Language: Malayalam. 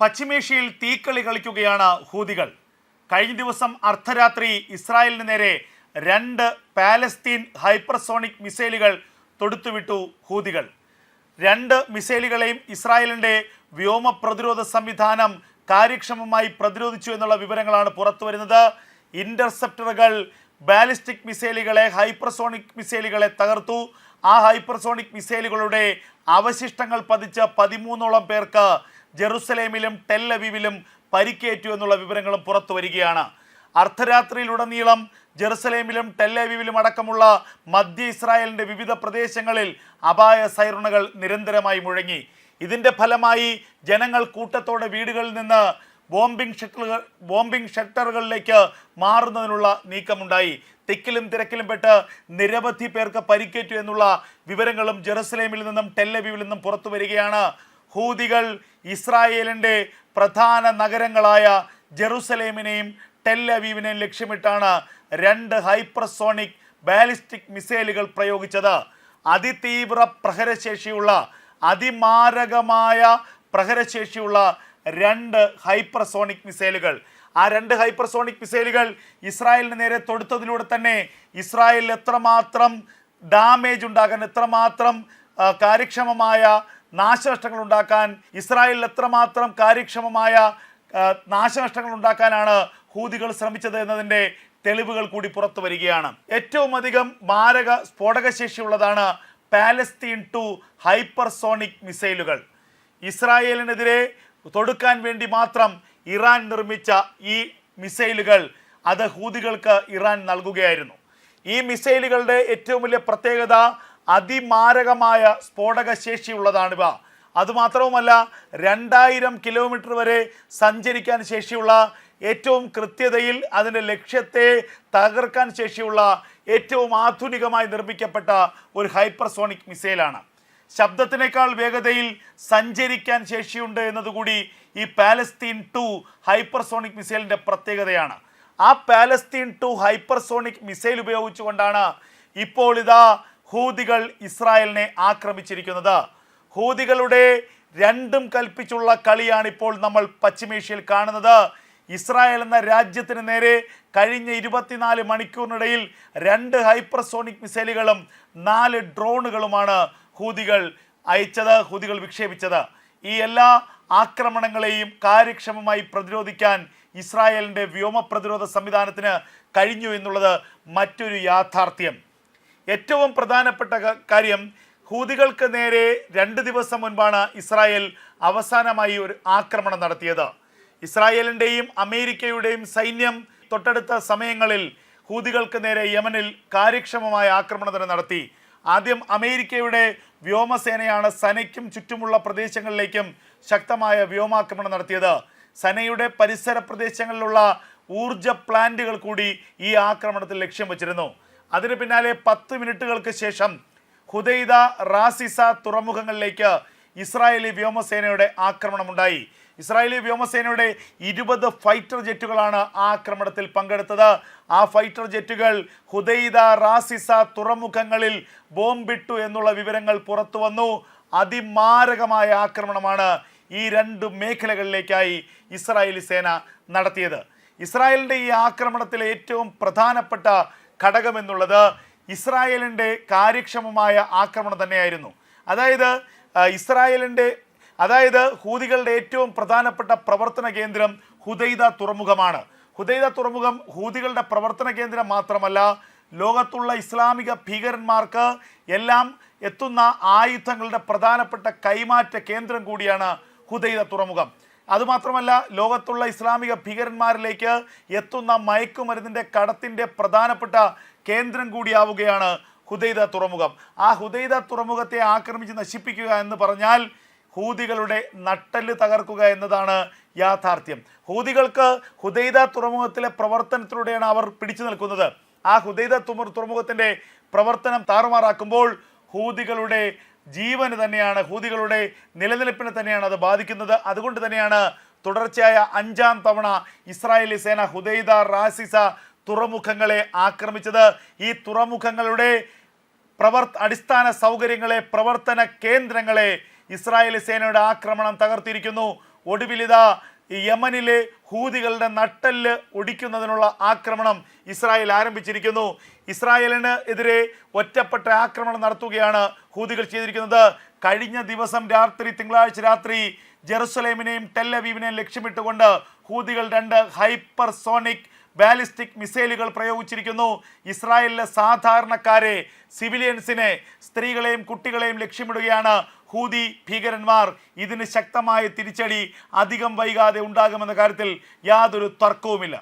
പശ്ചിമേഷ്യയിൽ തീക്കളി കളിക്കുകയാണ് ഹൂതികൾ. കഴിഞ്ഞ ദിവസം അർദ്ധരാത്രി ഇസ്രായേലിന് നേരെ രണ്ട് പാലസ്തീൻ ഹൈപ്പർസോണിക് മിസൈലുകൾ തൊടുത്തുവിട്ടു ഹൂതികൾ. രണ്ട് മിസൈലുകളെയും ഇസ്രായേലിന്റെ വ്യോമ പ്രതിരോധ സംവിധാനം കാര്യക്ഷമമായി പ്രതിരോധിച്ചു എന്നുള്ള വിവരങ്ങളാണ് പുറത്തു വരുന്നത്. ഇന്റർസെപ്റ്ററുകൾ ബാലിസ്റ്റിക് മിസൈലുകളെ ഹൈപ്പർസോണിക് മിസൈലുകളെ തകർത്തു. ആ ഹൈപ്പർസോണിക് മിസൈലുകളുടെ അവശിഷ്ടങ്ങൾ പതിച്ച പതിമൂന്നോളം പേർക്ക് ജെറുസലേമിലും ടെല്ലവീവിലും പരിക്കേറ്റു എന്നുള്ള വിവരങ്ങളും പുറത്തു വരികയാണ്. അർദ്ധരാത്രിയിലുടനീളം ജെറുസലേമിലും ടെല്ലവീവിലും അടക്കമുള്ള മധ്യ ഇസ്രായേലിന്റെ വിവിധ പ്രദേശങ്ങളിൽ അപായ സൈറണുകൾ നിരന്തരമായി മുഴങ്ങി. ഇതിന്റെ ഫലമായി ജനങ്ങൾ കൂട്ടത്തോടെ വീടുകളിൽ നിന്ന് ബോംബിംഗ് ഷട്ടറുകൾ ബോംബിംഗ് ഷട്ടറുകളിലേക്ക് മാറുന്നതിനുള്ള നീക്കമുണ്ടായി. തിക്കിലും തിരക്കിലും പെട്ട് നിരവധി പേർക്ക് പരിക്കേറ്റു എന്നുള്ള വിവരങ്ങളും ജെറുസലേമിൽ നിന്നും ടെല്ലബീവിൽ നിന്നും പുറത്തു വരികയാണ്. ഹൂതികൾ ഇസ്രായേലിന്റെ പ്രധാന നഗരങ്ങളായ ജെറുസലേമിനെയും ടെല്ലവീവിനെയും ലക്ഷ്യമിട്ടാണ് രണ്ട് ഹൈപ്പർസോണിക് ബാലിസ്റ്റിക് മിസൈലുകൾ പ്രയോഗിച്ചത്. അതിതീവ്ര പ്രഹരശേഷിയുള്ള അതിമാരകമായ പ്രഹരശേഷിയുള്ള രണ്ട് ഹൈപ്പർസോണിക് മിസൈലുകൾ. ആ രണ്ട് ഹൈപ്പർസോണിക് മിസൈലുകൾ ഇസ്രായേലിന് നേരെ തൊടുത്തതിലൂടെ തന്നെ ഇസ്രായേലിൽ എത്രമാത്രം ഡാമേജ് ഉണ്ടാകാൻ എത്രമാത്രം കാര്യക്ഷമമായ നാശനഷ്ടങ്ങൾ ഉണ്ടാക്കാൻ ഇസ്രായേലിൽ എത്രമാത്രം കാര്യക്ഷമമായ നാശനഷ്ടങ്ങൾ ഉണ്ടാക്കാനാണ് ഹൂതികൾ ശ്രമിച്ചത് എന്നതിന്റെ തെളിവുകൾ കൂടി പുറത്തു വരികയാണ്. ഏറ്റവും അധികം മാരക സ്ഫോടകശേഷിയുള്ളതാണ് പാലസ്തീൻ ടു ഹൈപ്പർസോണിക് മിസൈലുകൾ. ഇസ്രായേലിനെതിരെ തൊടുക്കാൻ വേണ്ടി മാത്രം ഇറാൻ നിർമ്മിച്ച ഈ മിസൈലുകൾ അത് ഹൂതികൾക്ക് ഇറാൻ നൽകുകയായിരുന്നു. ഈ മിസൈലുകളുടെ ഏറ്റവും വലിയ പ്രത്യേകത അതിമാരകമായ സ്ഫോടക ശേഷിയുള്ളതാണിവ അതുമാത്രവുമല്ല രണ്ടായിരം കിലോമീറ്റർ വരെ സഞ്ചരിക്കാൻ ശേഷിയുള്ള ഏറ്റവും കൃത്യതയിൽ അതിന്റെ ലക്ഷ്യത്തെ തകർക്കാൻ ശേഷിയുള്ള ഏറ്റവും ആധുനികമായി നിർമ്മിക്കപ്പെട്ട ഒരു ഹൈപ്പർസോണിക് മിസൈലാണ്. ശബ്ദത്തിനേക്കാൾ വേഗതയിൽ സഞ്ചരിക്കാൻ ശേഷിയുണ്ട് എന്നതുകൂടി ഈ പാലസ്തീൻ ടു ഹൈപ്പർസോണിക് മിസൈലിന്റെ പ്രത്യേകതയാണ്. ആ പാലസ്തീൻ ടു ഹൈപ്പർസോണിക് മിസൈൽ ഉപയോഗിച്ചുകൊണ്ടാണ് ഇപ്പോൾ ഇതാ ഹൂതികൾ ഇസ്രായേലിനെ ആക്രമിച്ചിരിക്കുന്നത്. ഹൂതികളുടെ രണ്ടും കൽപ്പിച്ചുള്ള കളിയാണ് ഇപ്പോൾ നമ്മൾ പശ്ചിമേഷ്യയിൽ കാണുന്നത്. ഇസ്രായേൽ എന്ന രാജ്യത്തിന് നേരെ കഴിഞ്ഞ ഇരുപത്തിനാല് മണിക്കൂറിനിടയിൽ രണ്ട് ഹൈപ്പർസോണിക് മിസൈലുകളും നാല് ഡ്രോണുകളുമാണ് ഹൂതികൾ അയച്ചത് ഹൂതികൾ വിക്ഷേപിച്ചത്. ഈ എല്ലാ ആക്രമണങ്ങളെയും കാര്യക്ഷമമായി പ്രതിരോധിക്കാൻ ഇസ്രായേലിന്റെ വ്യോമ പ്രതിരോധ സംവിധാനത്തിന് കഴിഞ്ഞു എന്നുള്ളത് മറ്റൊരു യാഥാർത്ഥ്യം. ഏറ്റവും പ്രധാനപ്പെട്ട കാര്യം ഹൂതികൾക്ക് നേരെ രണ്ട് ദിവസം മുൻപാണ് ഇസ്രായേൽ അവസാനമായി ഒരു ആക്രമണം നടത്തിയത്. ഇസ്രായേലിന്റെയും അമേരിക്കയുടെയും സൈന്യം തൊട്ടടുത്ത സമയങ്ങളിൽ ഹൂതികൾക്ക് നേരെ യമനിൽ കാര്യക്ഷമമായ ആക്രമണം തന്നെ നടത്തി. ആദ്യം അമേരിക്കയുടെ വ്യോമസേനയാണ് സനയ്ക്കും ചുറ്റുമുള്ള പ്രദേശങ്ങളിലേക്കും ശക്തമായ വ്യോമാക്രമണം നടത്തിയത്. സനയുടെ പരിസര പ്രദേശങ്ങളിലുള്ള ഊർജ പ്ലാന്റുകൾ കൂടി ഈ ആക്രമണത്തിൽ ലക്ഷ്യം വച്ചിരുന്നു. അതിന് പിന്നാലെ പത്ത് മിനിറ്റുകൾക്ക് ശേഷം ഹുദൈദ റാസിസ തുറമുഖങ്ങളിലേക്ക് ഇസ്രായേലി വ്യോമസേനയുടെ ആക്രമണമുണ്ടായി. ഇസ്രായേലി വ്യോമസേനയുടെ ഇരുപത് ഫൈറ്റർ ജെറ്റുകളാണ് ആ ആക്രമണത്തിൽ പങ്കെടുത്തത്. ആ ഫൈറ്റർ ജെറ്റുകൾ ഹുദൈദ റാസിസ തുറമുഖങ്ങളിൽ ബോംബിട്ടു എന്നുള്ള വിവരങ്ങൾ പുറത്തു വന്നു. അതിമാരകമായ ആക്രമണമാണ് ഈ രണ്ട് മേഖലകളിലേക്കായി ഇസ്രായേലി സേന നടത്തിയത്. ഇസ്രായേലിന്റെ ഈ ആക്രമണത്തിലെ ഏറ്റവും പ്രധാനപ്പെട്ട ഘടകം എന്നുള്ളത് ഇസ്രായേലിന്റെ കാര്യക്ഷമമായ ആക്രമണം തന്നെയായിരുന്നു. അതായത് ഇസ്രായേലിന്റെ അതായത് ഹൂതികളുടെ ഏറ്റവും പ്രധാനപ്പെട്ട പ്രവർത്തന കേന്ദ്രം ഹുദൈദ തുറമുഖമാണ്. ഹുദൈദ തുറമുഖം ഹൂതികളുടെ പ്രവർത്തന കേന്ദ്രം മാത്രമല്ല ലോകത്തുള്ള ഇസ്ലാമിക ഭീകരന്മാർക്ക് എല്ലാം എത്തുന്ന ആയുധങ്ങളുടെ പ്രധാനപ്പെട്ട കൈമാറ്റ കേന്ദ്രം കൂടിയാണ് ഹുദൈദ തുറമുഖം. അതുമാത്രമല്ല ലോകത്തുള്ള ഇസ്ലാമിക ഭീകരന്മാരിലേക്ക് എത്തുന്ന മയക്കുമരുന്നിന്റെ കടത്തിന്റെ പ്രധാനപ്പെട്ട കേന്ദ്രം കൂടിയാവുകയാണ് ഹുദൈദ തുറമുഖം. ആ ഹുദൈദ തുറമുഖത്തെ ആക്രമിച്ച് നശിപ്പിക്കുക എന്ന് പറഞ്ഞാൽ ഹൂതികളുടെ നട്ടൽ തകർക്കുക എന്നതാണ് യാഥാർത്ഥ്യം. ഹൂതികൾക്ക് ഹുദൈദ തുറമുഖത്തിലെ പ്രവർത്തനത്തിലൂടെയാണ് അവർ പിടിച്ചു നിൽക്കുന്നത്. ആ ഹുദൈദ തുറമുഖത്തിന്റെ പ്രവർത്തനം താറുമാറാക്കുമ്പോൾ ഹൂതികളുടെ ജീവന് തന്നെയാണ് ഹൂതികളുടെ നിലനിൽപ്പിനെ തന്നെയാണ് അത് ബാധിക്കുന്നത്. അതുകൊണ്ട് തന്നെയാണ് തുടർച്ചയായ അഞ്ചാം തവണ ഇസ്രായേലി സേന ഹുദൈദ റാസിസ തുറമുഖങ്ങളെ ആക്രമിച്ചത്. ഈ തുറമുഖങ്ങളുടെ പ്രവർത്ത അടിസ്ഥാന സൗകര്യങ്ങളെ പ്രവർത്തന കേന്ദ്രങ്ങളെ ഇസ്രായേലി സേനയുടെ ആക്രമണം തകർത്തിരിക്കുന്നു. ഒടുവിലിതാ യമനിലെ ഹൂതികളുടെ നട്ടെല്ല് ഒടിക്കുന്നതിനുള്ള ആക്രമണം ഇസ്രായേൽ ആരംഭിച്ചിരിക്കുന്നു. ഇസ്രായേലിന് എതിരെ ഒറ്റപ്പെട്ട ആക്രമണം നടത്തുകയാണ് ഹൂതികൾ ചെയ്തിരിക്കുന്നത്. കഴിഞ്ഞ ദിവസം രാത്രി തിങ്കളാഴ്ച രാത്രി ജെറുസലേമിനെയും ടെല്ലവീവിനെയും ലക്ഷ്യമിട്ടുകൊണ്ട് ഹൂതികൾ രണ്ട് ഹൈപ്പർ സോണിക് ബാലിസ്റ്റിക് മിസൈലുകൾ പ്രയോഗിച്ചിരിക്കുന്നു. ഇസ്രായേലിലെ സാധാരണക്കാരെ സിവിലിയൻസിനെ സ്ത്രീകളെയും കുട്ടികളെയും ലക്ഷ്യമിടുകയാണ് ഹൂതി ഭീകരന്മാർ ഇതിന് ശക്തമായ തിരിച്ചടി അധികം വൈകാതെ ഉണ്ടാകുമെന്ന കാര്യത്തിൽ യാതൊരു തർക്കവുമില്ല.